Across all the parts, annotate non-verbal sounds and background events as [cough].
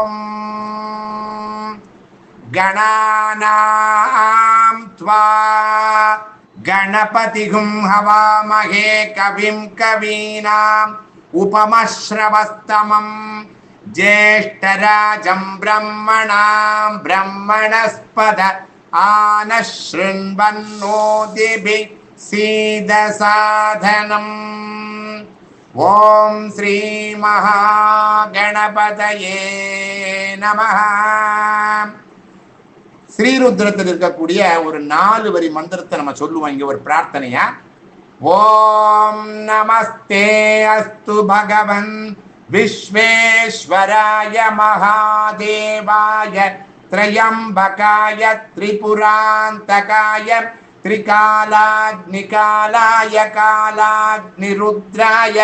ஓம் गणानां त्वा गणपतिगुं हवामहे कविं कवीनाम् उपमश्रवस्तमं ज्येष्ठराजं ब्रह्मणां ब्रह्मणस्पद आनः शृण्वन्नोदिभिः सीदसाधनम् ॐ श्रीमहागणपतये नमः ஸ்ரீருத்ரத்தில் இருக்கக்கூடிய ஒரு நாலு வரி மந்திரத்தை நம்ம சொல்லுவோம் இங்க ஒரு பிரார்த்தனையா ஓம் நமஸ்தே அஸ்து பகவன் விஸ்வேஸ்வராய மகாதேவாய திரையம்பகாய திரிபுராந்தகாய त्रिकालाग्निकालाय कालाग्निरुद्राय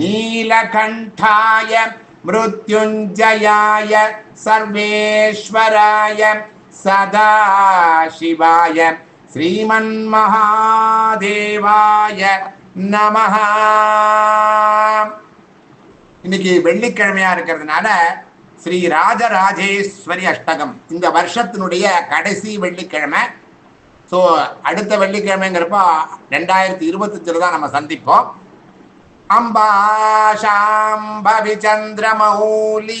नीलकण्ठाय मृत्युञ्जयाय सर्वेश्वराय சதாசிவாய ஸ்ரீமன்மகாதேவாய நமஹ இன்னைக்கு வெள்ளிக்கிழமையா இருக்கிறதுனால ஸ்ரீ ராஜராஜேஸ்வரி அஷ்டகம் இந்த வருஷத்தினுடைய கடைசி வெள்ளிக்கிழமை ஸோ அடுத்த வெள்ளிக்கிழமைங்கிறப்போ ரெண்டாயிரத்தி இருபத்தஞ்சில் தான் நம்ம சந்திப்போம் அம்பா சாம்பவி சந்திரமௌலி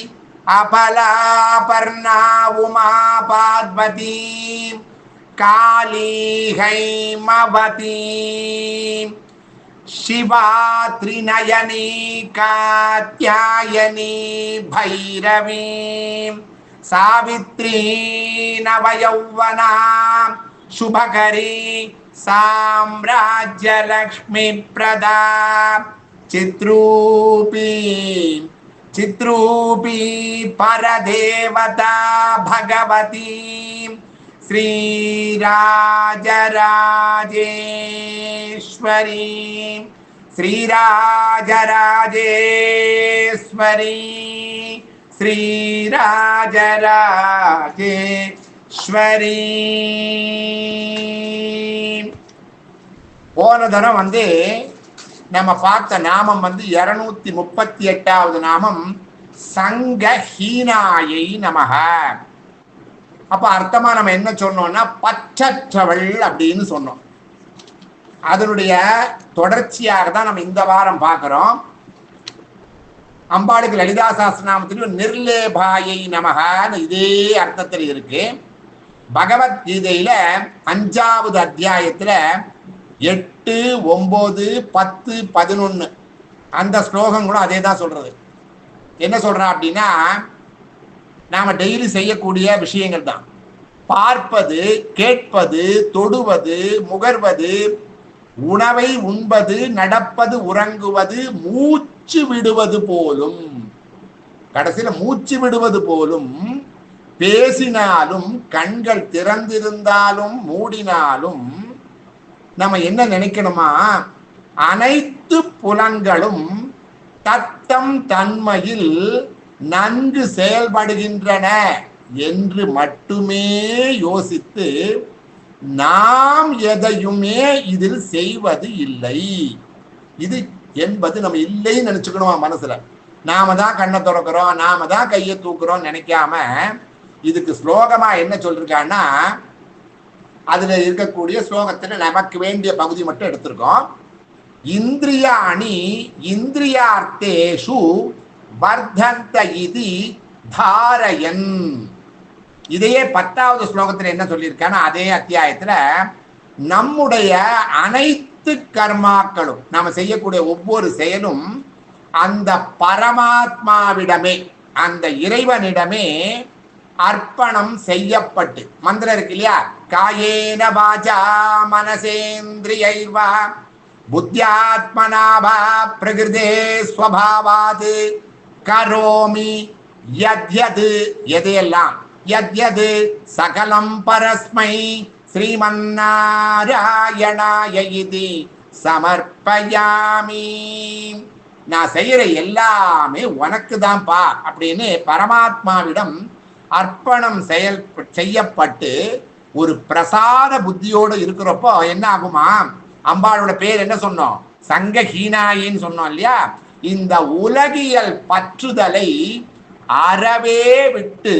अपलापर्णा उमा पार्वती काली हैमवती शिवा त्रिनयनी कात्यायनी भैरवी सावित्री नवयौवना शुभकरी साम्राज्यलक्ष्मीप्रदा चित्रूपी चित्रूपी परदेवता भगवती। श्रीराजराजेश्वरी श्रीराजराजेश्वरी ஸ்ரீராஜராஜேஸ்வரி போன தரம் வந்து நம்ம பார்த்த நாமம் வந்து இருநூத்தி முப்பத்தி எட்டாவது நாமம் சங்க ஹீனாயை நமக. அப்ப அர்த்தமா நம்ம என்ன சொன்னோம்னா பச்சற்றவள் அப்படின்னு சொன்னோம். அதனுடைய தொடர்ச்சியாக தான் நம்ம இந்த வாரம் பார்க்கிறோம். அம்பாளுக்கு லலிதா சாஸ்திரநாமத்திலும் நிர்லேபாயை நமகான்னு இதே அர்த்தத்தில் இருக்கு. பகவத்கீதையில அஞ்சாவது அத்தியாயத்துல எட்டு ஒன்பது பத்து பதினொன்னு அந்த ஸ்லோகங்களும் அதே தான் சொல்றது. என்ன சொல்றா அப்படின்னா நாம டெய்லி செய்யக்கூடிய விஷயங்கள் தான். பார்ப்பது கேட்பது தொடுவது முகர்வது உணவை உண்பது நடப்பது உறங்குவது மூச்சு விடுவது போலும் கடைசியில மூச்சு விடுவது போலும் பேசினாலும் கண்கள் திறந்திருந்தாலும் மூடினாலும் நம்ம என்ன நினைக்கணுமா? அனைத்து புலன்களும் தத்தம் தன்மையில் நன்கு செயல்படுகின்றன என்று மட்டுமே யோசித்து நாம் எதையுமே இதில் செய்வது இல்லை. இது என்பது நம்ம இல்லைன்னு நினைச்சுக்கணுமா மனசுல? நாம தான் கண்ணை திறக்கிறோம் நாம தான் கையை தூக்குறோம் நினைக்காம இதுக்கு ஸ்லோகமா என்ன சொல்லிருக்கான்னா அதுல இருக்கக்கூடிய ஸ்லோகத்துல நமக்கு வேண்டிய பகுதி மட்டும் எடுத்திருக்கோம். இந்திரியாணி இந்திரியார்த்தேஷு வர்தந்த இது தாரயன். இதையே பத்தாவது ஸ்லோகத்துல என்ன சொல்லியிருக்கான்னா அதே அத்தியாயத்துல நம்முடைய அனைத்து கர்மாக்களும் நாம செய்யக்கூடிய ஒவ்வொரு செயலும் அந்த பரமாத்மாவிடமே அந்த இறைவனிடமே அர்ப்பணம் செய்யப்பட்டு. மந்திரம் இருக்கு இல்லையா? காயேன வாஜா மனசேந்திரியைர்வா புத்தியாத்மனாபா பிரகிருதே ஸ்வபாவாது. கரோமி யத்யது. எதையெல்லாம்? யத்யது சகலம் பரஸ்மை ஸ்ரீமன்னாராயணாய இது. சமர்ப்பயாமி. நான் செய்யற எல்லாமே உனக்கு தான்ப்பா அப்படின்னு பரமாத்மாவிடம் அர்ப்பணம் செயல் செய்யப்பட்டு ஒரு பிரசாத புத்தியோடு இருக்கிறப்போ என்ன ஆகுமா? அம்பாளோட பேர் என்ன சொன்னோம்? சங்க ஹீனாயின்னு சொன்னோம் இல்லையா? இந்த உலகியல் பற்றுதலை அறவே விட்டு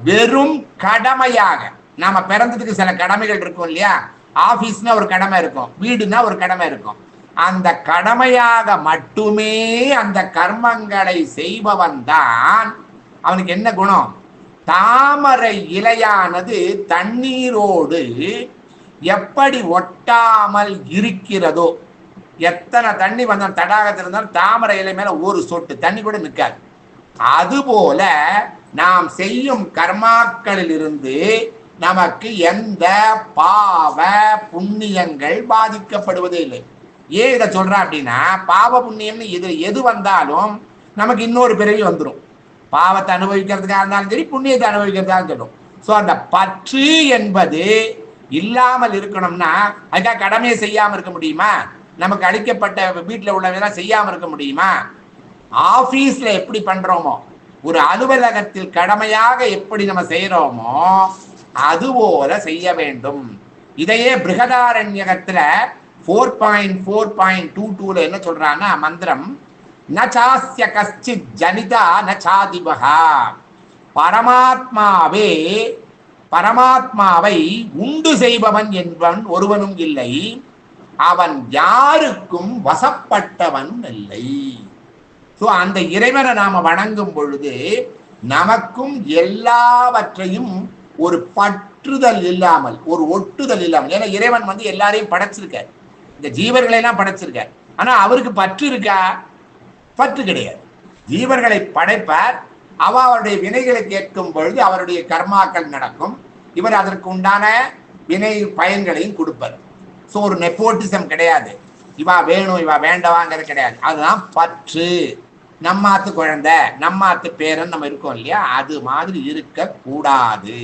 வெறும் கடமையாக நாம பிறந்ததுக்கு சில கடமைகள் இருக்கும் இல்லையா? ஆபீஸ்னா ஒரு கடமை இருக்கும் வீடுனா ஒரு கடமை இருக்கும். அந்த கடமையாக மட்டுமே அந்த கர்மங்களை செய்பவன் தான். அவனுக்கு என்ன குணம்? தாமரை இலையானது தண்ணீரோடு எப்படி ஒட்டாமல் இருக்கிறதோ எத்தனை தண்ணி வந்தாலும் தடாகத்தில் இருந்தாலும் தாமரை இலை மேல ஒரு சொட்டு தண்ணி கூட நிற்காது. அதுபோல நாம் செய்யும் கர்மாக்களில் இருந்து நமக்கு எந்த பாவ புண்ணியங்கள் பாதிக்கப்படுவதே இல்லை. ஏன் இதை சொல்றேன் அப்படின்னா பாவ புண்ணியம்னு இது எது வந்தாலும் நமக்கு இன்னொரு பிறவி வந்துடும் பாவத்தை அனுபவிக்கிறதுக்காக இருந்தாலும் சரி புண்ணியத்தை அனுபவிக்கிறதா சொல்லும் ஸோ அந்த பற்று என்பது இல்லாமல் இருக்கணும்னா அதுக்காக கடமையை செய்யாமல் இருக்க முடியுமா? நமக்கு அளிக்கப்பட்ட வீட்டில் உள்ளவெல்லாம் செய்யாமல் இருக்க முடியுமா? ஆஃபீஸில் எப்படி பண்ணுறோமோ ஒரு அலுவலகத்தில் கடமையாக எப்படி நம்ம செய்கிறோமோ அதுபோல செய்ய வேண்டும். இதையே பிருகதாரண்யகத்தில் four point four point two டூவில் என்ன சொல்கிறாங்கன்னா மந்திரம் நச்சாஸ்ய கஷ்டித் ஜனிதா நச்சாதிபகா. பரமாத்மாவே பரமாத்மாவை உண்டு செய்பவன் என்பவன் ஒருவனும் இல்லை. அவன் யாருக்கும் வசப்பட்டவன் இல்லை. ஸோ அந்த இறைவனை நாம் வணங்கும் பொழுது நமக்கும் எல்லாவற்றையும் ஒரு பற்றுதல் இல்லாமல் ஒரு ஒட்டுதல் இல்லாமல் ஏன்னா இறைவன் வந்து எல்லாரையும் படைச்சிருக்கார். இந்த ஜீவர்களையெல்லாம் படைச்சிருக்கார். அவருக்கு பற்று இருக்கா? பற்று கிடையாது. ஜீவர்களை படைப்பார். அவ அவருடைய வினைகளை கேட்கும் பொழுது அவருடைய கர்மாக்கள் நடக்கும். இவர் அதற்கு உண்டான வினை பயன்களையும் கொடுப்பார். ஸோ ஒரு நெப்போட்டிசம் கிடையாது. இவா வேணும் இவா வேண்டவாங்கிறது கிடையாது. அதுதான் பற்று. நம்மாத்து குழந்தை நம்மாத்து பேரன் நம்ம இருக்கோம் இல்லையா? அது மாதிரி இருக்கக்கூடாது.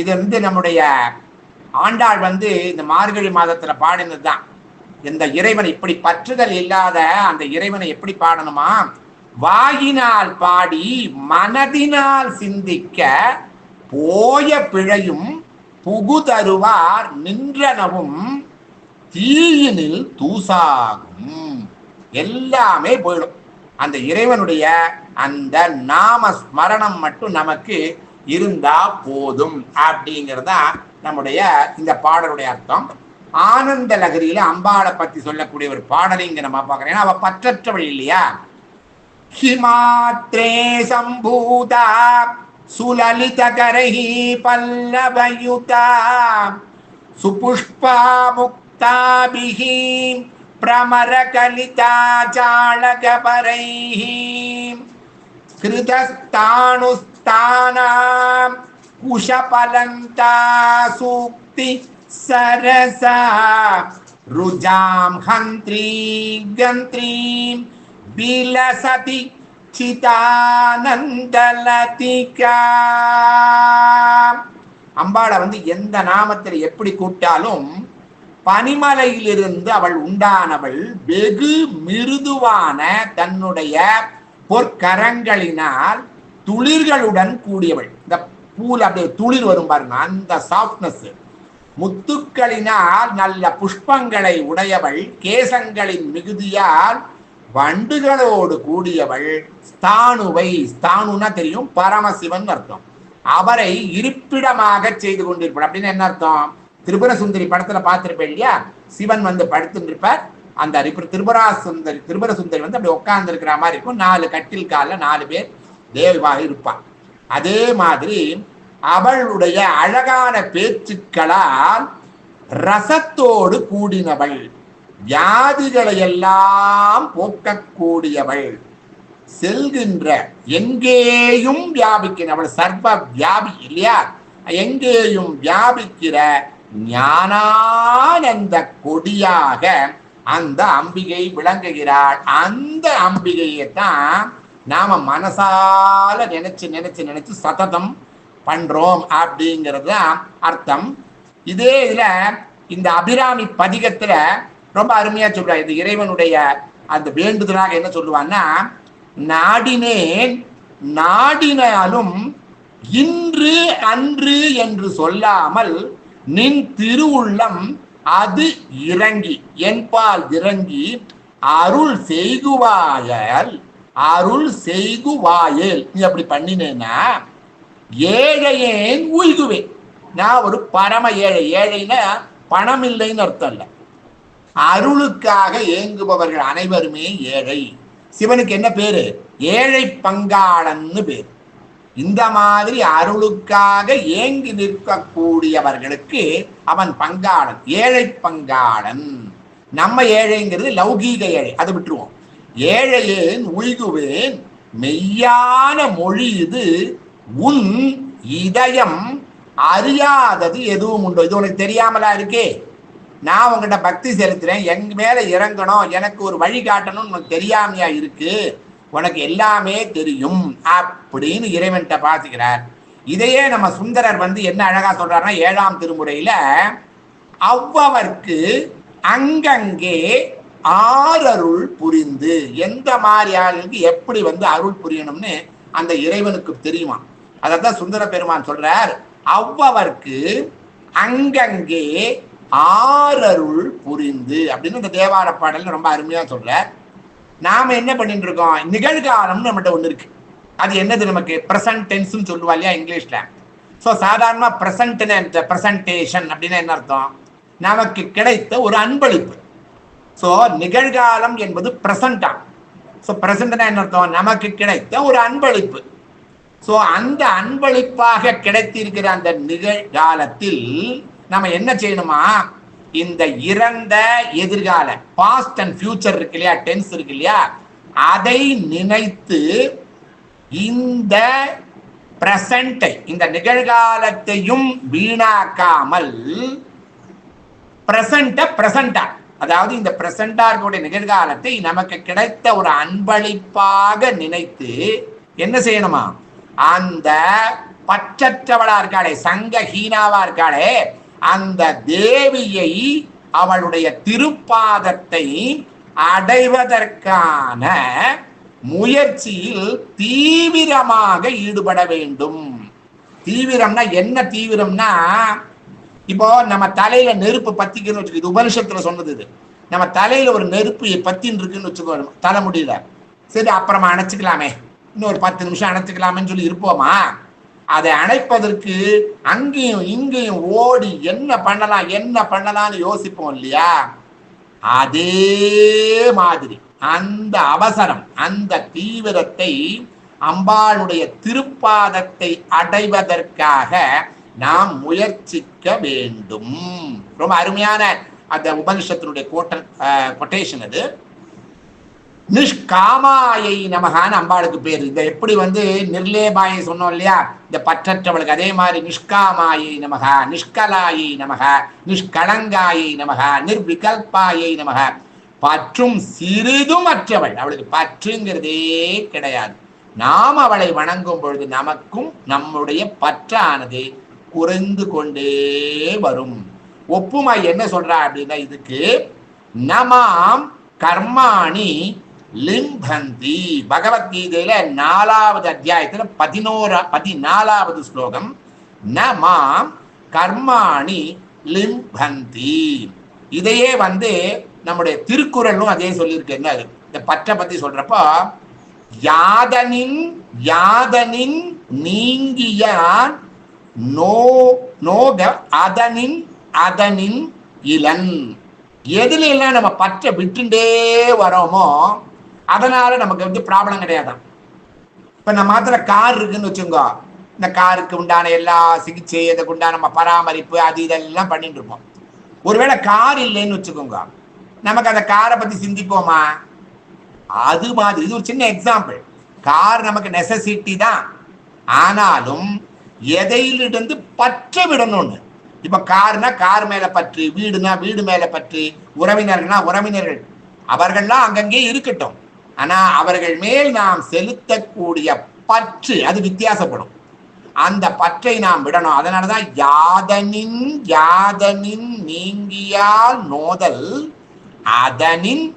இது வந்து நம்முடைய ஆண்டாள் வந்து இந்த மார்கழி மாதத்தில் பாடினது தான் இந்த இறைவன் இப்படி பற்றுதல் இல்லாத அந்த இறைவனை எப்படி பாடணுமா? வாயினால் பாடி மனதினால் சிந்திக்க போய பிழையும் புகுதருவார் நின்றனவும் தீயினில் தூசாகும். எல்லாமே போயிடும். அந்த இறைவனுடைய அந்த நாம ஸ்மரணம் மட்டும் நமக்கு இருந்தா போதும். அப்படிங்கிறதா நம்முடைய இந்த பாடலுடைய அர்த்தம். ஆனந்த லகரியில அம்பாளை பத்தி சொல்லக்கூடிய ஒரு பாடலை இங்க நம்ம பார்க்கிறோம். ஏன்னா அவ பற்றற்றவள் இல்லையா? ஹிமாத்ரே சம்பூதா சுலலிதகரஹி பல்லவயுதா சுபுஷ்பா முக்தாபிஹி பிரமரகலிதா சாளகபரைஹி கிருதஸ்தானுஸ்தானாம் குஷபலந்தா சூக்தி सरसा रुजां हन्त्री गन्त्रीं விலசதி சிதானந்தலதிகா அம்பாளை வந்து எந்த நாமத்தில் எப்படி கூட்டாலும் பனிமலையிலிருந்து அவள் உண்டானவள் வெகு மிருதுவான தன்னுடைய பொற்கரங்களினால் துளிர்களுடன் கூடியவள் இந்த பூல் அப்படியே துளிர் வரும் பாருங்க அந்த சாஃப்ட்னஸ் முத்துக்களினால் நல்ல புஷ்பங்களை உடையவள் கேசங்களின் மிகுதியால் வண்டுகளோடு கூடியவள். ஸ்தானுவை ஸ்தானுனா தெரியும் பரமசிவன் அர்த்தம். அவரை இருப்பிடமாக செய்து கொண்டிருப்பார் அப்படின்னு என்ன அர்த்தம்? திரிபுர சுந்தரி படத்துல பார்த்திருப்பேன் இல்லையா? சிவன் வந்து படுத்துருப்பார். அந்த ரிபு- திரிபுரா சுந்தரி திரிபுர சுந்தரி வந்து அப்படி உட்கார்ந்து இருக்கிற மாதிரி இருக்கும். நாலு கட்டில் காலில் நாலு பேர் தேவாக இருப்பார் அதே மாதிரி அவளுடைய அழகான பேச்சுக்களால் ரசத்தோடு கூடினவள். வியாதிகளை எல்லாம் போக்கக்கூடியவள். செல்கின்ற எங்கேயும் வியாபிக்கிறவள் சர்வ வியாபி இல்லையா? எங்கேயும் வியாபிக்கிற ஞானானந்த கொடியாக அந்த அம்பிகை விளங்குகிறாள். அந்த அம்பிகையை தான் நாம மனசால நினைச்சு நினைச்சு நினைச்சு சததம் பண்றோம் அப்படிங்கிறது தான் அர்த்தம். இதே இதுல இந்த அபிராமி பதிகத்துல ரொம்ப அருமையா சொல்றாரு. இந்த இறைவனுடைய அந்த வேண்டுதலாக என்ன சொல்லுவான்னா நாடினேன் நாடினாலும் இன்று அன்று என்று சொல்லாமல் நின் திருவுள்ளம் அது இறங்கி என்பால் இறங்கி அருள் செய்குவாயல் அருள் செய்குவாயல். நீ அப்படி பண்ணினேன்னா ஏழையேன் உய்குவேன் நான் ஒரு பரம ஏழை. ஏழைன்னா பணம் இல்லைன்னு அர்த்தம் இல்லை. அருளுக்காக ஏங்குபவர்கள் அனைவருமே ஏழை. சிவனுக்கு என்ன பேரு? ஏழை பங்காளன்னு பேர். இந்த மாதிரி அருளுக்காக ஏங்கி நிற்கக்கூடியவர்களுக்கு அவன் பங்காளன் ஏழை பங்காளன். நம்ம ஏழைங்கிறது லௌகீக ஏழை. அதை விட்டுருவோம். ஏழையேன் உய்குவேன் மெய்யான மொழி இது உன் இதயம் அறியாதது எதுவும் உண்டோ. இது உனக்கு தெரியாமலா இருக்கே? நான் உங்ககிட்ட பக்தி செலுத்துறேன். எங்க மேல இறங்கணும். எனக்கு ஒரு வழி காட்டணும்னு உனக்கு தெரியாமையா இருக்கு? உனக்கு எல்லாமே தெரியும். அப்படின்னு இறைவன்கிட்ட பாத்துக்கிறார் இதையே நம்ம சுந்தரர் வந்து என்ன அழகா சொல்றாருன்னா ஏழாம் திருமுறையில அவ்வவர்க்கு அங்கங்கே ஆரருள் புரிந்து. எந்த மாதிரி ஆளுக்கு எப்படி வந்து அருள் புரியணும்னு அந்த இறைவனுக்கு தெரியுமா? அதான் சுந்தர பெருமான் சொல்றார். அவ்வவர்க்கு அங்கங்கே ஆரருள் புரிந்து அப்படின்னு இந்த தேவார பாடல் ரொம்ப அருமையா சொல்ற நாம என்ன பண்ணிட்டு இருக்கோம்? நிகழ்காலம்னு நம்மகிட்ட ஒண்ணு இருக்கு. அது என்னது நமக்கு? ப்ரெசன்ட் டென்ஸ்னு சொல்லுவா இல்லையா இங்கிலீஷ்ல. ஸோ சாதாரணமா ப்ரெசன்ட் ப்ரெசன்டேஷன் அப்படின்னா என்ன அர்த்தம்? நமக்கு கிடைத்த ஒரு அன்பளிப்பு. ஸோ நிகழ்காலம் என்பது ப்ரெசண்டா ஸோ ப்ரெசண்ட்னா என்ன அர்த்தம்? நமக்கு கிடைத்த ஒரு அன்பளிப்பு. ஸோ அந்த அன்பளிப்பாக கிடைத்திருக்கிற அந்த நிகழ்காலத்தில் நம்ம என்ன செய்யணுமா? இந்த இறந்த எதிர்கால பாஸ்ட் அண்ட் ஃபியூச்சர் இருக்கு இல்லையா? டென்ஸ் இருக்கு இல்லையா? அதை நினைத்து இந்த பிரசண்டை இந்த நிகழ்காலத்தையும் வீணாக்காமல் பிரசண்ட பிரசண்டா அதாவது இந்த பிரசண்டா இருக்கக்கூடிய நிகழ்காலத்தை நமக்கு கிடைத்த ஒரு அன்பளிப்பாக நினைத்து என்ன செய்யணுமா? அந்த பற்றற்றவளா இருக்காளே சங்க ஹீனாவா இருக்காளே அந்த தேவியை அவளுடைய திருப்பாதத்தை அடைவதற்கான முயற்சியில் தீவிரமாக ஈடுபட வேண்டும். தீவிரம்னா என்ன தீவிரம்னா இப்போ நம்ம தலையில நெருப்பு பத்திக்குன்னு வச்சுக்கோ இது உபனிஷத்துல சொன்னது இது. நம்ம தலையில ஒரு நெருப்பு பத்தின்னு இருக்குன்னு வச்சுக்கோ தலை முடியல சரி அப்புறமா அணைச்சிக்கலாமே. இன்னொரு பத்து நிமிஷம் அணைச்சிக்கலாமேன்னு சொல்லி இருப்போமா? அதை அணைப்பதற்கு அங்கேயும் இங்கேயும் ஓடி என்ன பண்ணலாம் என்ன பண்ணலாம்னு யோசிப்போம் இல்லையா? அதே மாதிரி அந்த அவசரம் அந்த தீவிரத்தை அம்பாளுடைய திருப்பாதத்தை அடைவதற்காக நாம் முயற்சிக்க வேண்டும். ரொம்ப அருமையான அந்த உபனிஷத்தினுடைய கோட்டன் கொட்டேஷன் அது. நிஷ்காமாயை நமகான்னு அம்பாளுக்கு பேர். இந்த எப்படி வந்து நிர்லேபாயை சொன்னோம் இல்லையா? இந்த பற்றற்றவளுக்கு அதே மாதிரி நிஷ்காமாயை நமகா நிஷ்கலாயை நமகா நிஷ்கலங்காயை நமகா நிர்விகல்பாயை நமகா. பற்றும் சிறிதும் அற்றவள். அவளுக்கு பற்றுங்கிறதே கிடையாது. நாம் அவளை வணங்கும் பொழுது நமக்கும் நம்முடைய பற்றானது குறைந்து கொண்டே வரும். ஒப்புமை என்ன சொல்றா அப்படின்னா இதுக்கு நமாம் கர்மாணி லிம்பந்தி பகவத்கீதையில நாலாவது அத்தியாயத்துல பதினோரா பதினாலாவது ஸ்லோகம். ந மாம் கர்மாணி லிம்பந்தி இதையே வந்து நம்முடைய திருக்குறளும் அதே சொல்லியிருக்கு என்ன அது இந்த பற்றை பத்தி சொல்றப்போ யாதனின் யாதனின் நீங்கியான் நோ நோக அதனின் அதனின் இளன் எதுல எல்லாம் நம்ம பற்ற விட்டுண்டே வரோமோ அதனால நமக்கு வந்து ப்ராப்ளம் கிடையாது இப்ப நம்ம மாத்திர கார் இருக்குன்னு வச்சுக்கோ இந்த காருக்கு உண்டான எல்லா சிகிச்சை அதுக்கு உண்டான நம்ம பராமரிப்பு அது இதெல்லாம் பண்ணிட்டு இருப்போம். ஒருவேளை கார் இல்லைன்னு வச்சுக்கோங்க நமக்கு அந்த காரை பத்தி சிந்திப்போமா? அது மாதிரி இது ஒரு சின்ன எக்ஸாம்பிள் கார் நமக்கு நெசசிட்டி தான். ஆனாலும் எதையிலிருந்து பற்ற விடணும்னு. இப்ப கார்னா கார் மேல பற்று வீடுனா வீடு மேல பற்று உறவினர்கள்னா உறவினர்கள். அவர்கள்லாம் அங்கங்கே இருக்கட்டும். ஆனா அவர்கள் மேல் நாம் செலுத்தக்கூடிய பற்று அது வித்தியாசப்படும். அந்த பற்றை நாம் விடணும். அதனாலதான் யாதனின் யாதனின் நீங்கியால் நோதல் அதனின்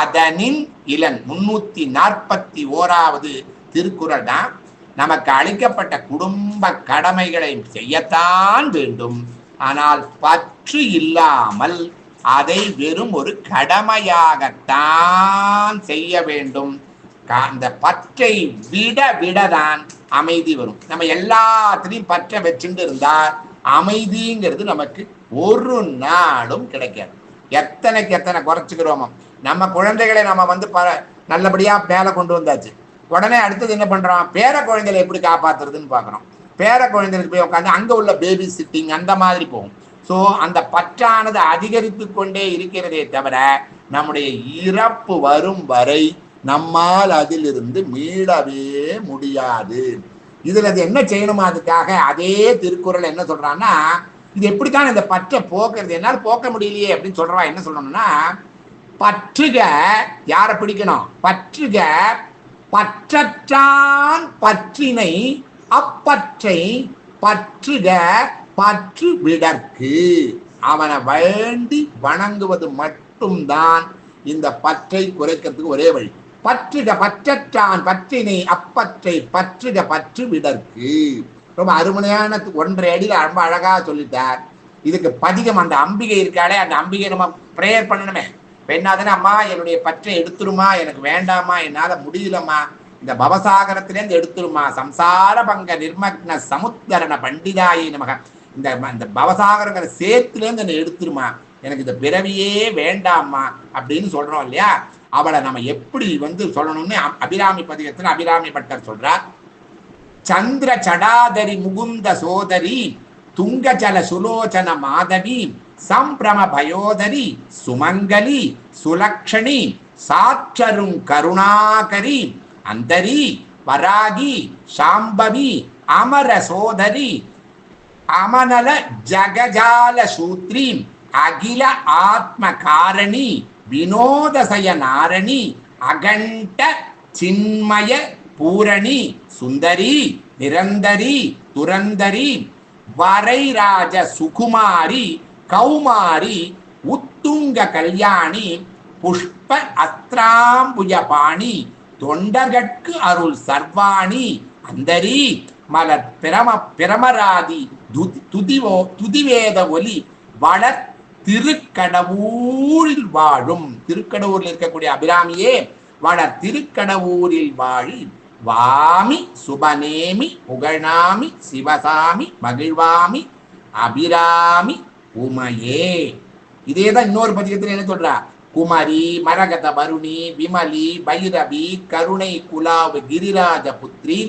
அதனின் இளன் முன்னூத்தி நாற்பத்தி ஓராவது திருக்குறள் தான் நமக்கு அளிக்கப்பட்ட குடும்ப கடமைகளை செய்யத்தான் வேண்டும். ஆனால் பற்று பற்று இல்லாமல் அதை வெறும் ஒரு கடமையாகத்தான் செய்ய வேண்டும். அந்த பற்றை விட விடதான் அமைதி வரும். நம்ம எல்லாத்துலயும் பற்றை வச்சுட்டு இருந்தா அமைதிங்கிறது நமக்கு ஒரு நாளும் கிடைக்காது. எத்தனைக்கு எத்தனை குறைச்சிக்கிறோமோ. நம்ம குழந்தைகளை நம்ம வந்து ப நல்லபடியா மேலே கொண்டு வந்தாச்சு. உடனே அடுத்தது என்ன பண்ணுறோம் பேர குழந்தைகளை எப்படி காப்பாத்துறதுன்னு பார்க்குறோம். பேர குழந்தைகளுக்கு போய் உட்காந்து அங்கே உள்ள பேபி சிட்டிங் அந்த மாதிரி போகும். ஸோ அந்த பற்றானது அதிகரித்து கொண்டே இருக்கிறதே தவிர நம்முடைய இறப்பு வரும் வரை நம்மால் அதிலிருந்து மீளவே முடியாது. இதுல அது என்ன செய்யணுமா அதுக்காக? அதே திருக்குறள் என்ன சொல்றான்னா இது எப்படித்தான் இந்த பற்றை போக்குறது? என்னால் போக்க முடியலையே அப்படின்னு சொல்றவா என்ன சொல்லணும்னா பற்றுக யாரை பிடிக்கணும்? பற்றுக பற்றற்றான் பற்றினை அப்பற்றை பற்றுக பற்று விடற்கு. அவனை வேண்டி வணங்குவது மட்டும்தான் இந்த பற்றை குறைக்கிறதுக்கு ஒரே வழி. பற்றிட பற்றற்றான் பற்றினை அப்பற்றை பற்றிட பற்று விடற்கு. ரொம்ப அருமையான ஒன்றரை அடியில் ரொம்ப அழகா சொல்லிட்டார். இதுக்கு பதிகம் அந்த அம்பிகை இருக்காளே அந்த அம்பிகை நம்ம ப்ரேயர் பண்ணணுமே. பெண்ணாதானே அம்மா என்னுடைய பற்றை எடுத்துருமா? எனக்கு வேண்டாமா? என்னால் முடியலம்மா. இந்த பவசாகரத்திலேருந்து எடுத்துருமா? சம்சார பங்க நிர்மக்ன சமுத்தரண பண்டிதாயி நமக. இந்த இந்த பவசாகரங்கிற சேத்துலேருந்து என்னை எடுத்துருமா? எனக்கு இந்த பிறவியே வேண்டாம்மா அப்படின்னு சொல்கிறோம் இல்லையா? அவளை நம்ம எப்படி வந்து சொல்லணும்னு அபிராமி பதிகத்தில் அபிராமி பட்டர் சொல்றார். சந்திர சடாதரி முகுந்த சோதரி துங்கஜல சுலோச்சன மாதவி சம்பிரம பயோதரி சுமங்கலி சுலக்ஷணி சாற்றரும் கருணாகரி அந்தரி வராகி சாம்பவி அமர சோதரி அமனல ஜகஜால சூத்ரீம் அகில ஆத்ம காரணி வினோதசய நாரணி அகண்ட சின்மய பூரணி சுந்தரி நிரந்தரி துரந்தரி வரைராஜ சுகுமாரி கௌமாரி உத்துங்க கல்யாணி புஷ்ப அஸ்திராம்புஜ பாணி தொண்டர்கட்கு அருள் சர்வாணி அந்தரி மலர் பிரம பிரமராதி துதிவோ துதிவேத ஒலி வளர் திருக்கடவூரில் வாழும். திருக்கடவூரில் இருக்கக்கூடிய அபிராமியே வளர் திருக்கடவூரில் வாழி வாமி சுபநேமி புகழாமி சிவசாமி மகிழ்வாமி அபிராமி உமையே. இதேதான் இன்னொரு பதிகத்தில் என்ன சொல்றா? குமரி மரகத வருணி விமலி பைரவி கருணை குலாவு கிரிராஜ புத்ரி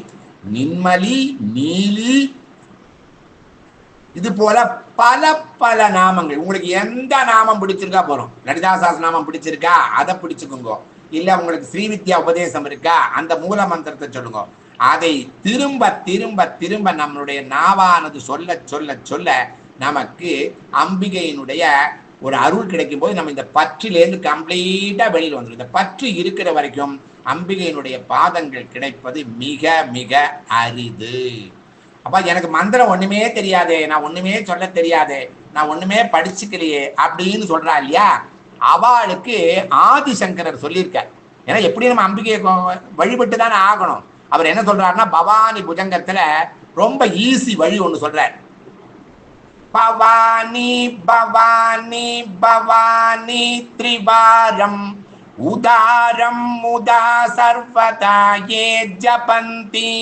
நின்மலி நீலி இது போல பல பல நாமங்கள். உங்களுக்கு எந்த நாமம் பிடிச்சிருக்கா போறோம். லலிதாசாஸ் நாமம் பிடிச்சிருக்கா? அதை பிடிச்சுக்கோங்க. இல்ல உங்களுக்கு ஸ்ரீவித்யா உபதேசம் இருக்கா? அந்த மூல மந்திரத்தை சொல்லுங்க. அதை திரும்ப திரும்ப திரும்ப நம்மளுடைய நாவானது சொல்ல சொல்ல சொல்ல நமக்கு அம்பிகையினுடைய ஒரு அருள் கிடைக்கும் போது நம்ம இந்த பற்றிலேருந்து கம்ப்ளீட்டா வெளியில் வந்துடும் இந்த பற்று இருக்கிற வரைக்கும் அம்பிகையினுடைய பாதங்கள் கிடைப்பது மிக மிக அரிது. அப்ப எனக்கு மந்திரம் ஒண்ணுமே தெரியாதே நான் ஒண்ணுமே சொல்ல தெரியாதே நான் ஒண்ணுமே படிச்சுக்கலையே அப்படின்னு சொல்றா இல்லையா? அவளுக்கு ஆதிசங்கரர் சொல்லியிருக்கார். ஏன்னா எப்படி நம்ம அம்பிகையை வழிபட்டு தானே ஆகணும். அவர் என்ன சொல்றாருன்னா பவானி புஜங்கத்துல ரொம்ப ஈஸி வழி ஒண்ணு சொல்றார். பவானி பவானி பவானி திரிவாரம் உதாரம் உதா சர்வதா ஏ ஜபந்தி.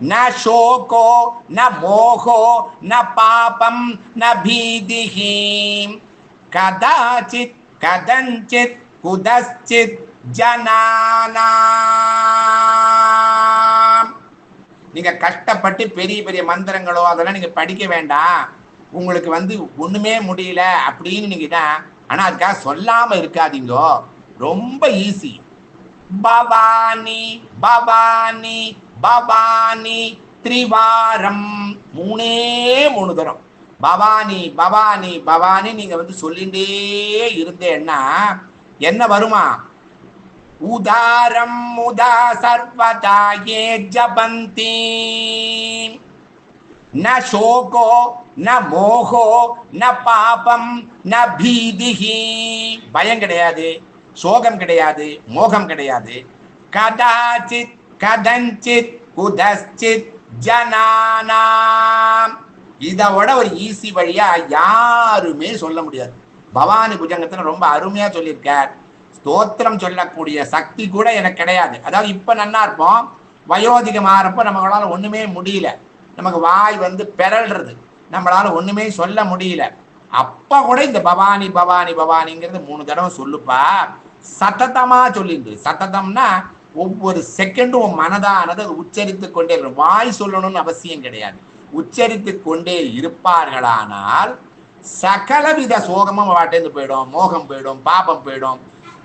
ந சோகோ ந மோகோ ந பாபம் ந பீதிஹி கதாச்சித் கதஞ்சித் குதச்சித் ஜனானாம் நீங்க கஷ்டப்பட்டு பெரிய பெரிய மந்திரங்களோ அதெல்லாம் நீங்க படிக்க வேண்டாம். உங்களுக்கு வந்து ஒண்ணுமே முடியல அப்படின்னு நீங்க தான் ஆனா அதுக்காக சொல்லாம இருக்காதீங்கோ. ரொம்ப ஈஸி பவானி பவானி பவானி திரிவாரம். மூணே மூணு தரம். பவானி பவானி பவானி நீங்க வந்து சொல்லிட்டே இருந்தேன்னா என்ன வருமா? உதாரம் உதா சர்வதாயே ஜபந்தி. ந சோகோ ந மோகோ ந பாபம் ந பீதிகி. பயம் கிடையாது. சோகம் கிடையாது மோகம் கிடையாது. கதாச்சித் கதஞ்சித் குதஸ்சித் ஜனானாம். இதை விட ஒரு ஈஸி வழியா யாருமே சொல்ல முடியாது. பவானி புஜங்கத்துல ரொம்ப அருமையா சொல்லியிருக்கார். ஸ்தோத்திரம் சொல்லக்கூடிய சக்தி கூட எனக்கு கிடையாது. அதாவது இப்ப நல்லா இருப்போம் வயோதிகம் ஆறப்ப நம்மளால ஒண்ணுமே முடியல. நமக்கு வாய் வந்து பெறல்றது. நம்மளால ஒண்ணுமே சொல்ல முடியல. அப்ப கூட இந்த பவானி பவானி பவானிங்கிறது மூணு தடவை சொல்லுப்பா. சத்ததமா சொல்லிட்டு சத்ததம்னா ஒவ்வொரு செகண்டும் உன் மனதானது அது உச்சரித்து கொண்டே வாய் சொல்லணும்னு அவசியம் கிடையாது. உச்சரித்து கொண்டே இருப்பார்களானால் சகலவித சோகமும் வாட்டேந்து போயிடும். மோகம் போயிடும். பாபம் போயிடும்.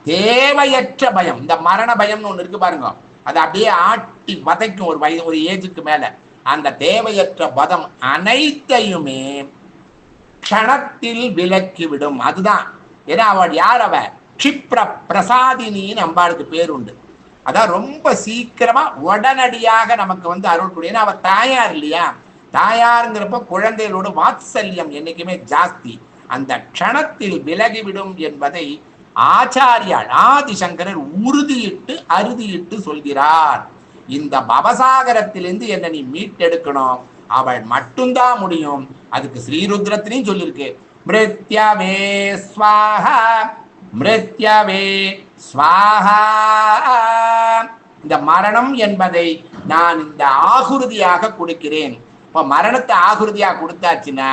தேவையற்ற பயம். இந்த மரண பயம்னு ஒன்று இருக்கு பாருங்க. அது அப்படியே ஆட்டி வதைக்கும் ஒரு வயது ஒரு ஏஜுக்கு மேல. அந்த தேவையற்ற பதம் அனைத்தையுமே க்ஷணத்தில் விலக்கிவிடும் அதுதான். ஏன்னா அவள் யார் அவள் க்ஷிப்ர பிரசாதினின்னு அம்பாளுக்கு பேர் உண்டு அதான் ரொம்ப சீக்கிரமா உடனடியாக நமக்கு வந்து அருள் புரியும் ஏன்னா தாயார் இல்லையா? தாயாருங்கிறப்ப குழந்தைகளோட வாத்சல்யம் என்னைக்குமே ஜாஸ்தி. அந்த க்ஷணத்தில் விலகிவிடும் என்பதை ஆச்சாரியால் ஆதிசங்கரர் உறுதியிட்டு அறுதியிட்டு சொல்கிறார். இந்த பவசாகரத்திலிருந்து என்னை நீ மீட்டெடுக்கணும். அவள் மட்டும்தான் முடியும். அதுக்கு ஸ்ரீருத்ரத்திலையும் சொல்லியிருக்கு. மிருத்யவே ஸ்வாகா மிருத்யவே ஸ்வாஹா இந்த மரணம் என்பதை நான் இந்த ஆகுருதியாக கொடுக்கிறேன். இப்போ மரணத்தை ஆகுருதியாக கொடுத்தாச்சுன்னா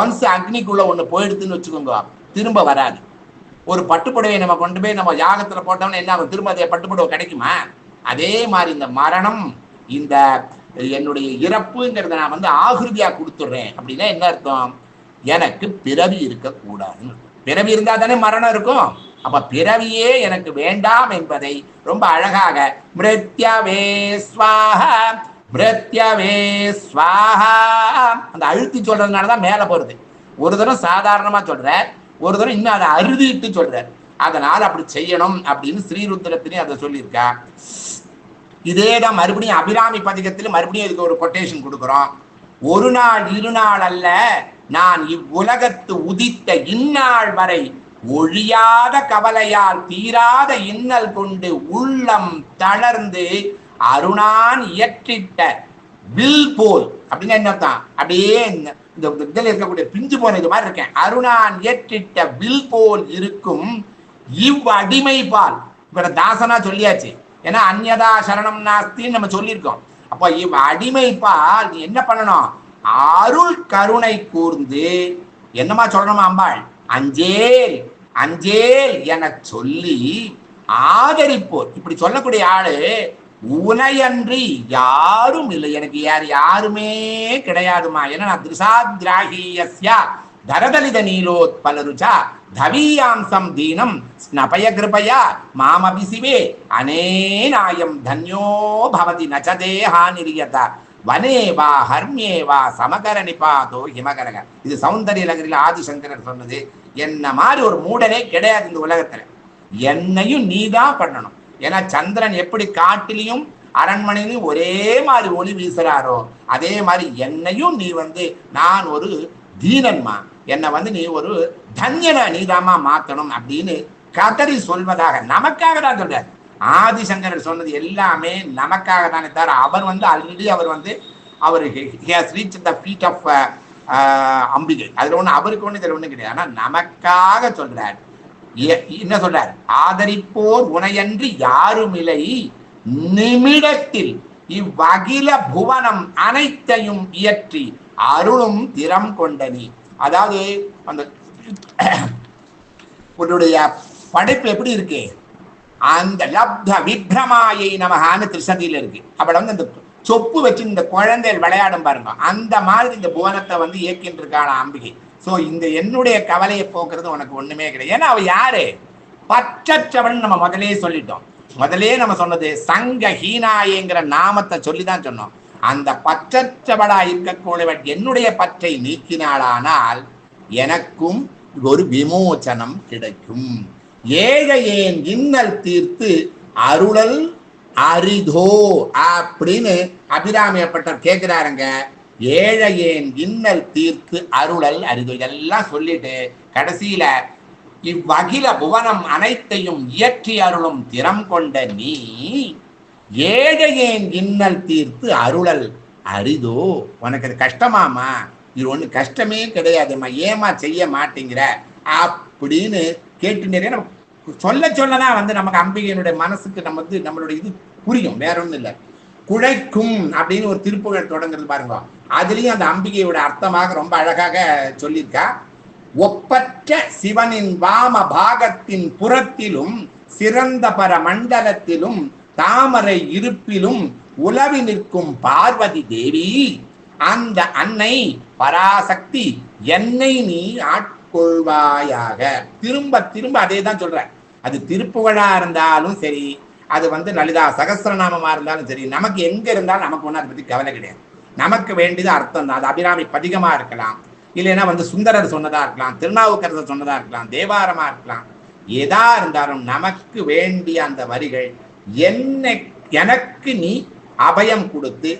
ஒன்ஸ் அக்னிக்குள்ள ஒன்று போயிடுதுன்னு வச்சுக்கோங்க திரும்ப வராது. ஒரு பட்டுப்புடவை நம்ம கொண்டு போய் நம்ம யாகத்துல போட்டோம்னா என்ன திரும்ப அதே பட்டுப்புடவை கிடைக்குமா? அதே மாதிரி இந்த மரணம் இந்த என்னுடைய இறப்புங்கிறத நான் வந்து ஆகுருதியா கொடுத்துட்றேன். அப்படின்னா என்ன அர்த்தம்? எனக்கு பிறவி இருக்கக்கூடாதுன்னு பிறவி இருந்தா தானே மரணம் இருக்கும். அப்ப பிறவியே எனக்கு வேண்டாம் என்பதை ரொம்ப அழகாக மிருத்யவே ஸ்வாஹா மிருத்யவே ஸ்வாஹா. அந்த அழுத்தி சொல்றதுனால தான் மேல போறது. ஒரு தரம் சாதாரணமா சொல்றார் ஒரு தரம் இன்னும் அதை அறுதிட்டு சொல்றார். அதனால் அப்படி செய்யணும் அப்படின்னு ஸ்ரீருத்திரத்திலையும் அதை சொல்லியிருக்கா. இதே தான் மறுபடியும் அபிராமி பதிகத்தில் மறுபடியும் இதுக்கு ஒரு கொட்டேஷன் கொடுக்குறோம். ஒரு நாள் இரு நாள் அல்ல நான் இவ்வுலகத்து உதித்த இந்நாள் வரை ஒழியாத கவலையால் தீராத இன்னல் கொண்டு உள்ளம் தளர்ந்து அருணான் இயற்றிட்ட வில் போல். அப்படின்னு என்ன அப்படியே இந்த இதில் இருக்கக்கூடிய பிஞ்சு போன இது மாதிரி இருக்கேன். அருணான் இயற்றிட்ட வில் போல் இருக்கும் இவ் அடிமை பால் இவரை தாசனா சொல்லியாச்சு. ஏன்னா அந்யதா சரணம் நாஸ்தின்னு நம்ம சொல்லியிருக்கோம். அப்போ இவ் அடிமை பால் நீ என்ன பண்ணணும்? அருள் கருணை கூர்ந்து என்னமா சொல்லணுமா அம்பாள்? அஞ்சேல் அஞ்சேல் என சொல்லி ஆதரிப்போர். இப்படி சொல்லக்கூடிய ஆளு உனையன்றி யாரும் இல்லை. எனக்கு யார் யாருமே கிடையாதுமா ஏன்னா நான் திருசாத்ராகியஸ்யா தரதலித நீலோத்பலருச்சா தவீயாம்சம் தீனம் ஸ்னபய கிருபயா மாமபிசிவே அனேனாயம் தன்யோ பவதி நச்சதே நிரியதா. வனே வா ஹர்மியே வா சமகர நிபாதோ ஹிமகரக. இது சௌந்தரிய நகரில் ஆதிசங்கரர் சொன்னது. என்ன மாதிரி ஒரு மூடனே கிடையாது இந்த உலகத்துல. என்னையும் நீதான் பண்ணணும். ஏன்னா சந்திரன் எப்படி காட்டிலையும் அரண்மனையிலும் ஒரே மாதிரி ஒளி வீசுறாரோ அதே மாதிரி என்னையும் நீ வந்து நான் ஒரு தீனன்மா. என்னை வந்து நீ ஒரு தன்யனை நீதாமா மாத்தணும் அப்படின்னு கதறி சொல்வதாக நமக்காக தான் சொல்றாரு. ஆதிசங்கரர் சொன்னது எல்லாமே நமக்காக தானே தவிர அவர் வந்து ஆல்ரெடி அவர் வந்து அவர் reach the feet of Ambika. அதுல ஒண்ணு அவருக்கு ஒண்ணு இதுல ஒண்ணு கிடையாது. ஆனா நமக்காக சொல்றார். என்ன சொல்றார்? ஆதரிப்போர் உனையன்றி யாருமில்லை நிமிடத்தில் இவ்வகில புவனம் அனைத்தையும் இயற்றி அருளும் திறம் கொண்ட நீ அதாவது அந்த [clears throat] உன்னுடைய படைப்பு எப்படி இருக்கு? அந்த லப்த விப்ரமாயை நமகான்னு திருசதியில இருக்கு. அவளை வந்து அந்த சொப்பு வச்சு இந்த குழந்தைகள் விளையாடும் பாருங்க. அந்த மாதிரி இந்த புவனத்தை வந்து இயக்கின்றிருக்காள அம்பிகை. சோ இந்த என்னுடைய கவலையை போக்குறது உனக்கு ஒண்ணுமே கிடையாது. ஏன்னா அவ யாரு? பற்றற்றவன் நம்ம முதலே சொல்லிட்டோம். முதலே நம்ம சொன்னது சங்க ஹீனாயேங்கிற நாமத்தை சொல்லிதான் சொன்னோம். அந்த பற்றற்றவளா இருக்கக்கூடியவன் என்னுடைய பற்றை நீக்கினாளானால் எனக்கும் ஒரு விமோச்சனம் கிடைக்கும். ஏழையேன் இன்னல் தீர்த்து அருளல் அரிதோ அப்படின்னு அபிராமியப்பட்டர் கேட்கிறாருங்க. ஏழையேன் இன்னல் தீர்த்து அருளல் அரிதோ. இதெல்லாம் சொல்லிட்டு கடைசியில இவ்வகில புவனம் அனைத்தையும் இயற்றி அருளும் திறம் கொண்ட நீ ஏழையேன் இன்னல் தீர்த்து அருளல் அரிதோ. உனக்கு அது கஷ்டமாமா? இது ஒண்ணு கஷ்டமே கிடையாதும்மா. ஏமா செய்ய மாட்டேங்கிற? அப்படின்னு கேட்டு நிறைய நம்ம சொல்ல சொல்லதான் வந்து நமக்கு அம்பிகையினுடைய மனசுக்கு நம்ம வந்து நம்மளுடைய இது புரியும் வேற ஒண்ணும் இல்லை. குழைக்கும் அப்படின்னு ஒரு திருப்புகழ் தொடங்குறது பாருங்க. அதுலயும் அந்த அம்பிகையோட அர்த்தமாக ரொம்ப அழகாக சொல்லியிருக்கா. ஒப்பற்ற சிவனின் வாம பாகத்தின் புறத்திலும் சிறந்த பர மண்டலத்திலும் தாமரை இருப்பிலும் உலவி நிற்கும் பார்வதி தேவி அந்த அன்னை பராசக்தி என்னை நீ ஆட்கொள்வாயாக. திரும்ப திரும்ப அதே தான் சொல்ற அது திருப்புகழா இருந்தாலும் சரி அது வந்து லலிதா சகசிரநாமமா இருந்தாலும் சரி நமக்கு எங்க இருந்தாலும் நமக்கு ஒன்றும் அதை பத்தி கவலை கிடையாது. நமக்கு வேண்டியது அர்த்தம் தான் அது அபிராமி பதிகமா இருக்கலாம். இல்லைன்னா வந்து சுந்தரர் சொன்னதா இருக்கலாம் திருநாவுக்கரசர் சொன்னதா இருக்கலாம் தேவாரமா இருக்கலாம். எதா இருந்தாலும் நமக்கு வேண்டிய அந்த வரிகள் என்னை எனக்கு நீ அபயம் கொடுத்து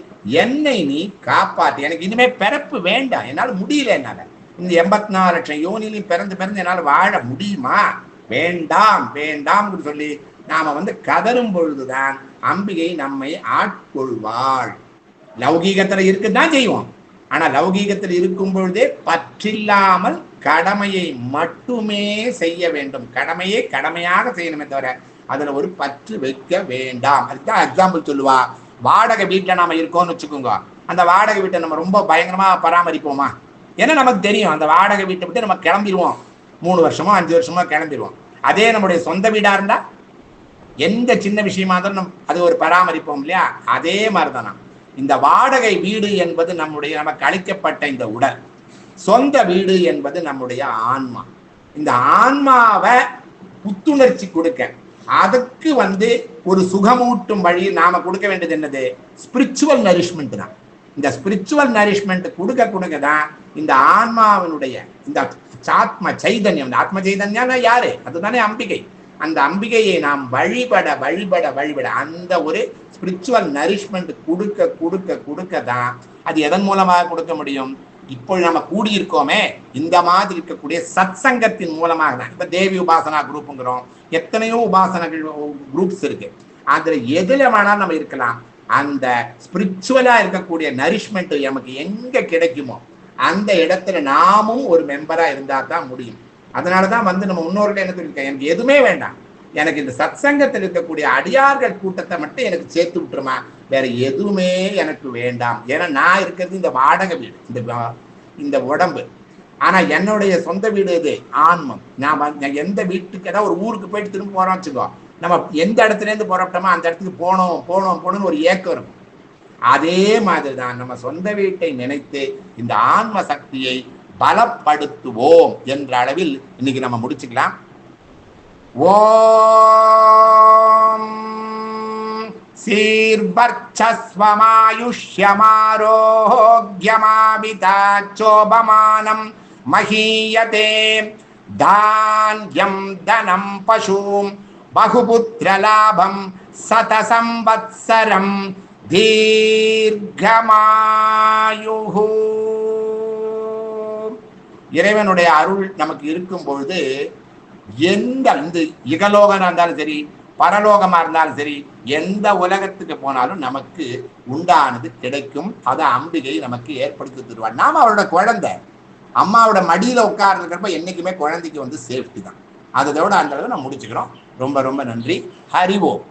என்னை நீ காப்பாத்து. எனக்கு இனிமே பிறப்பு வேண்டாம். என்னால் முடியல என்னால. இந்த எண்பத்தி நாலு லட்சம் யோனிலையும் பிறந்து பிறந்து என்னால் வாழ முடியுமா? வேண்டாம் வேண்டாம்னு சொல்லி நாம வந்து கதரும் பொழுதுதான் அம்பிகை நம்மை ஆட்கொள்வாள். லௌகீகத்துல இருக்குதான் செய்வோம். ஆனா லௌகீகத்தில் இருக்கும் பொழுதே பற்றில்லாமல் கடமையை மட்டுமே செய்ய வேண்டும். கடமையை கடமையாக செய்யணுமே தவிர அதுல ஒரு பற்று வைக்க வேண்டாம். அதுதான் எக்ஸாம்பிள் சொல்லுவா. வாடகை வீட்டுல நாம இருக்கோம்னு வச்சுக்கோங்க. அந்த வாடகை வீட்டை நம்ம ரொம்ப பயங்கரமா பராமரிப்போமா? ஏன்னா நமக்கு தெரியும். அந்த வாடகை வீட்டை விட்டு நம்ம கிளம்பிடுவோம். மூணு வருஷமோ அஞ்சு வருஷமோ கிளம்பிடுவோம். அதே நம்முடைய சொந்த வீடாக இருந்தால் எந்த சின்ன விஷயமா இருந்தாலும் அது ஒரு பராமரிப்போம் இல்லையா? அதே மாதிரிதானா? இந்த வாடகை வீடு என்பது நம்முடைய நமக்கு அளிக்கப்பட்ட இந்த உடல். சொந்த வீடு என்பது நம்முடைய ஆன்மா. இந்த ஆன்மாவை புத்துணர்ச்சி கொடுக்க அதுக்கு வந்து ஒரு சுகமூட்டும் வழி நாம கொடுக்க வேண்டியது என்னது? ஸ்பிரிச்சுவல் நரிஷ்மெண்ட் தான். இந்த ஸ்பிரிச்சுவல் நரிஷ்மெண்ட் கொடுக்க கொடுக்க தான் இந்த ஆன்மாவினுடைய இந்த ஆத்ம சைதன்யம். இந்த ஆத்ம சைதன்யம்னா யாரு? அதுதானே அம்பிகை. அந்த அம்பிகையை நாம் வழிபட வழிபட வழிபட அந்த ஒரு ஸ்பிரிச்சுவல் நரிஷ்மெண்ட் கொடுக்க கொடுக்க கொடுக்க தான் அது எதன் மூலமாக கொடுக்க முடியும்? இப்போ நம்ம கூடியிருக்கோமே இந்த மாதிரி இருக்கக்கூடிய சத் சங்கத்தின் மூலமாக தான் இப்போ தேவி உபாசனா குரூப்புங்கிறோம். எத்தனையோ உபாசனைகள் குரூப்ஸ் இருக்கு. அதில் எதுல வேணாலும் நம்ம இருக்கலாம். அந்த ஸ்பிரிச்சுவலா இருக்கக்கூடிய நரிஷ்மெண்ட் நமக்கு எங்க கிடைக்குமோ அந்த இடத்துல நாமும் ஒரு மெம்பரா இருந்தா தான் முடியும். அதனாலதான் வந்து நம்ம முன்னோர்கள் என்ன சொல்லியிருக்கேன்? எனக்கு எதுவுமே வேண்டாம். எனக்கு இந்த சத்சங்கத்தில் இருக்கக்கூடிய அடியார்கள் கூட்டத்தை மட்டும் எனக்கு சேர்த்து விட்டுருமா? வேற எதுவுமே எனக்கு வேண்டாம். ஏன்னா நான் இருக்கிறது இந்த வாடகை வீடு இந்த வா- இந்த உடம்பு. ஆனா என்னுடைய சொந்த வீடு இது ஆன்மம். நான் நான் எந்த வீட்டுக்கு ஏதாவது ஒரு ஊருக்கு போயிட்டு திரும்ப போறோம் வச்சுக்கோ. நம்ம எந்த இடத்துல இருந்து புறப்பட்டோமோ அந்த இடத்துக்கு போனோம் போனோம் போகணும்னு ஒரு ஏக்கம் இருக்கும். அதே மாதிரி தான் நம்ம சொந்த வீட்டை நினைத்து இந்த ஆன்ம சக்தியை பலப்படுத்துவோம் என்ற அளவில் இன்னைக்கு நம்ம முடிச்சுக்கலாம். ஓம் சீர்பர்ச்சஸ்வமாயுஷ்யமாரோக்யமாபிதாச்சோபமானம் மகீயதே தான்யம் தனம் பசூம் பகுபுத்திரலாபம் சதசம்வத்சரம் தீர்க்கமாயுஹு இறைவனுடைய அருள் நமக்கு இருக்கும் பொழுது எந்த இந்த இகலோகமாக இருந்தாலும் சரி பரலோகமா இருந்தாலும் சரி எந்த உலகத்துக்கு போனாலும் நமக்கு உண்டானது கிடைக்கும். அதை அம்பிகை நமக்கு ஏற்படுத்தி தருவாள் நாம அவரோட குழந்தை அம்மாவோட மடியில உட்கார்ந்துக்கிறப்ப என்னைக்குமே குழந்தைக்கு வந்து சேஃப்டி தான். அதோட அந்த அளவு நம்ம முடிச்சுக்கிறோம். ரொம்ப ரொம்ப நன்றி. ஹரிவோம்